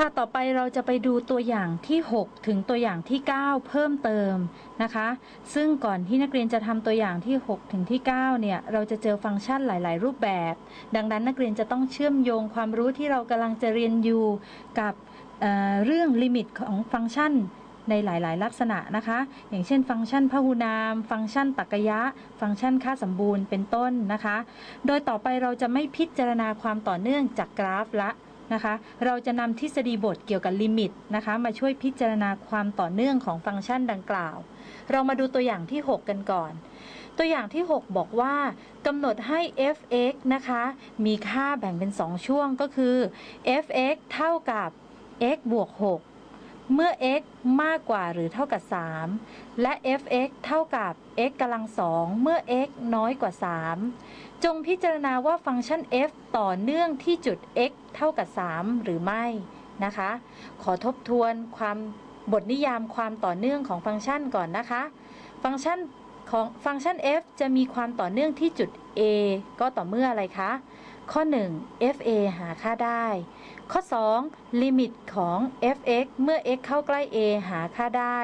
ค่ะต่อไปเราจะไปดูตัวอย่างที่ 6 ถึงตัวอย่างที่ 9 เพิ่มเติมนะคะ ซึ่งก่อนที่นักเรียนจะทำตัวอย่างที่ 6 ถึงที่ 9 เนี่ย เราจะเจอฟังก์ชันหลาย ๆ รูปแบบ ดังนั้นนักเรียนจะต้องเชื่อมโยงความรู้ที่เรากำลังจะเรียนอยู่กับเเรื่องลิมิตของฟังก์ชันในหลาย ๆ ลักษณะนะคะ อย่างเช่น ฟังก์ชันพหุนาม ฟังก์ชันตรรกยะ ฟังก์ชันค่าสมบูรณ์เป็นต้นนะคะ โดยต่อไปเราจะไม่พิจารณาความต่อเนื่องจากกราฟละ นะคะ เราจะนำทฤษฎีบทเกี่ยวกับลิมิตนะคะ มาช่วยพิจารณาความต่อเนื่องของฟังก์ชันดังกล่าว เรามาดูตัวอย่างที่ 6 กันก่อน ตัวอย่างที่ 6 บอกว่ากำหนดให้ f(x) นะคะ มีค่าแบ่งเป็น 2 ช่วงก็คือ f(x) เท่ากับ x บวก 6 เมื่อ x มากกว่าหรือเท่ากับ 3 และ f(x) เท่ากับ x กำลังสองเมื่อ x น้อยกว่า 3 จงพิจารณาว่าฟังก์ชัน f ต่อเนื่องที่จุด x เท่ากับ 3 หรือไม่นะคะ ขอทบทวนความบทนิยามความต่อเนื่องของฟังก์ชันก่อนนะคะ ฟังก์ชันของฟังก์ชัน f จะมีความต่อเนื่องที่จุด a ก็ต่อเมื่ออะไรคะ ข้อ 1 fa หาค่าได้ ข้อ 2 ลิมิตของ fx เมื่อ x เข้าใกล้ a หาค่าได้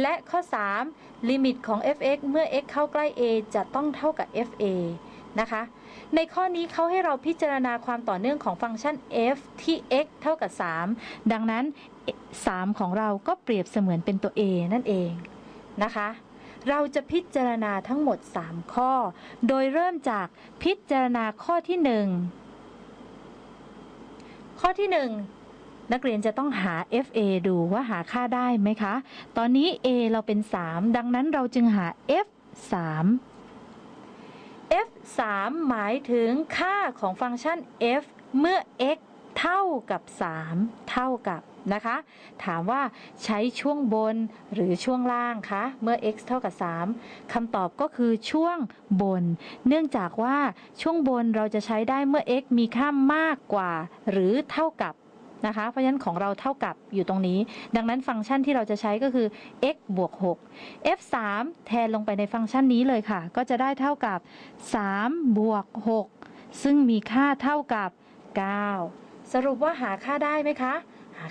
และข้อ 3 ลิมิตของ fx เมื่อ x เข้าใกล้ a จะต้องเท่ากับ fa นะคะ ในข้อนี้เขาให้เราพิจารณาความต่อเนื่องของฟังก์ชัน f ที่ x เท่ากับ 3 ดังนั้น 3 ของเราก็เปรียบเสมือนเป็นตัว a นั่นเองนะคะ เราจะพิจารณาทั้งหมด 3 ข้อ โดยเริ่มจากพิจารณาข้อที่ 1 ข้อที่ 1นักเรียนจะต้องหา fa ดูว่าหาค่าได้ไหมคะ ตอนนี้ a เราเป็น 3 ดังนั้นเราจึงหา f 3 f 3หมายถึงค่าของฟังก์ชัน f เมื่อ x เท่ากับ 3 เท่ากับ นะคะ ถามว่าใช้ช่วงบนหรือช่วงล่างคะเมื่อ x เท่ากับ 3คำตอบก็คือช่วงบน เนื่องจากว่าช่วงบนเราจะใช้ได้เมื่อ x มีค่ามากกว่า หรือเท่ากับนะคะเพราะฉะนั้นของเราเท่ากับอยู่ตรงนี้ ดังนั้นฟังก์ชันที่เราจะใช้ก็คือ x บวก 6 f 3แทนลงไปในฟังก์ชันนี้เลยค่ะ ก็จะได้เท่ากับ 3 บวก 6 ซึ่งมีค่าเท่ากับ 9 สรุปว่าหาค่าได้ไหมคะ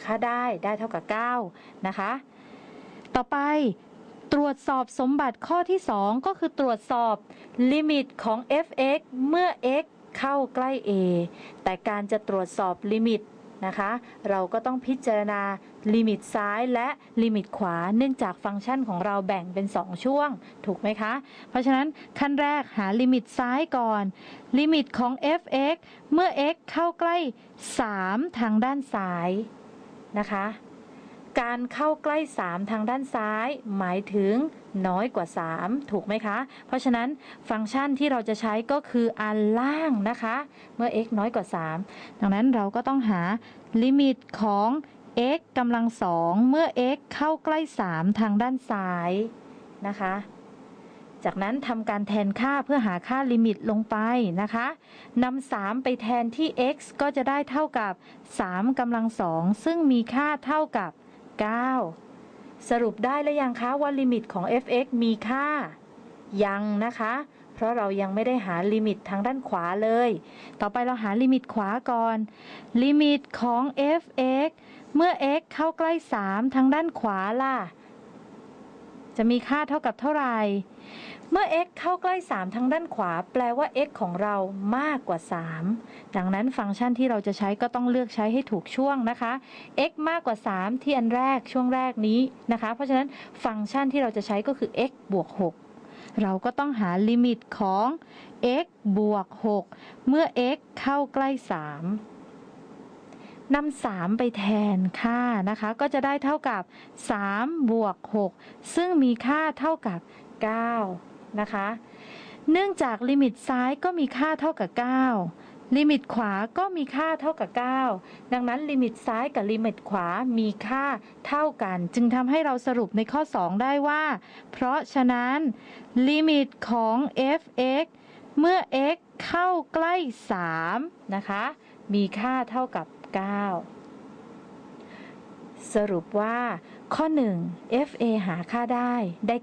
ค่าได้ได้เท่ากับ 9 นะคะ ต่อไปตรวจสอบสมบัติข้อที่ 2 ก็คือตรวจสอบลิมิตของ f(x) เมื่อ x เข้าใกล้ a แต่การจะตรวจสอบลิมิตนะคะ เราก็ต้องพิจารณาลิมิตซ้ายและลิมิตขวา เนื่องจากฟังก์ชันของเราแบ่งเป็น 2 ช่วง ถูกไหมคะ เพราะฉะนั้นขั้นแรกหาลิมิตซ้ายก่อน ลิมิตของ f(x) เมื่อ x เข้าใกล้ 3 ทางด้านซ้าย นะคะ การเข้าใกล้ 3 ทางด้านซ้าย หมายถึงน้อยกว่า 3 ถูกไหมคะ เพราะฉะนั้นฟังก์ชันที่เราจะใช้ก็คืออันล่างนะคะ เมื่อ x น้อยกว่า 3 ดังนั้นเราก็ต้องหาลิมิตของ x กำลังสองเมื่อ x เข้าใกล้ 3 ทางด้านซ้ายนะคะ จากนั้นทำการแทนค่าเพื่อหาค่าลิมิตลงไปนะคะนำ3ไปแทนที่ x ก็จะได้เท่ากับ3กำลังสองซึ่งมีค่าเท่ากับ 9 สรุปได้แล้วยังคะว่าลิมิตของ f(x) มีค่า ยังนะคะ เพราะเรายังไม่ได้หาลิมิตทางด้านขวาเลย ต่อไปเราหาลิมิตขวาก่อน ลิมิตของ f(x) เมื่อ x เข้าใกล้ 3 ทางด้านขวาล่ะ จะมีค่าเท่ากับเท่าไหร่ เมื่อ x เข้าใกล้ 3 ทางด้านขวา แปลว่า x ของเรามากกว่า 3 ดังนั้นฟังก์ชันที่เราจะใช้ก็ต้องเลือกใช้ให้ถูกช่วงนะคะ x มากกว่า 3 ที่อันแรกช่วงแรกนี้นะคะ เพราะฉะนั้นฟังก์ชันที่เราจะใช้ก็คือ x บวก 6 เราก็ต้องหาลิมิตของ x บวก 6 เมื่อ x เข้าใกล้ 3 นำ3ไปแทนค่านะคะ ก็จะได้เท่ากับ3บวก6ซึ่งมีค่าเท่ากับ 9 นะคะ เนื่องจากลิมิตซ้ายก็มีค่าเท่ากับ 9 ลิมิตขวาก็มีค่าเท่ากับ 9 ดังนั้นลิมิตซ้ายกับลิมิตขวามีค่าเท่ากัน จึงทำให้เราสรุปในข้อ 2 ได้ว่า เพราะฉะนั้น ลิมิตของ f(x) เมื่อ x เข้าใกล้ 3 นะคะ มีค่าเท่ากับ 9 สรุปว่า ข้อ 1 fa หาค่าได้ได้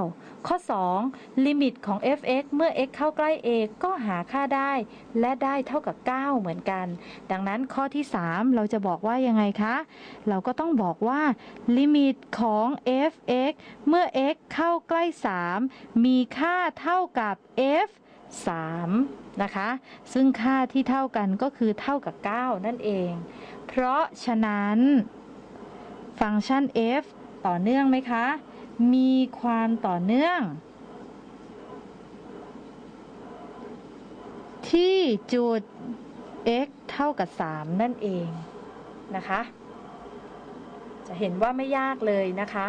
9 ข้อ 2 ลิมิตของ fx เมื่อ x เข้าใกล้ a ก็หาค่าได้ และได้เท่ากับ 9 เหมือนกัน ดังนั้นข้อที่ 3 เราจะบอกว่ายังไงคะ เราก็ต้องบอกว่า ลิมิตของ fx เมื่อ x เข้าใกล้ 3 มีค่าเท่ากับ f 3นะคะซึ่งค่าที่เท่ากันก็คือเท่ากับ 9 นั่นเอง เพราะฉะนั้นฟังก์ชัน f ต่อเนื่องไหมคะ มีความต่อเนื่อง ที่จุด x เท่ากับ 3 นั่นเองนะคะ จะเห็นว่าไม่ยากเลยนะคะ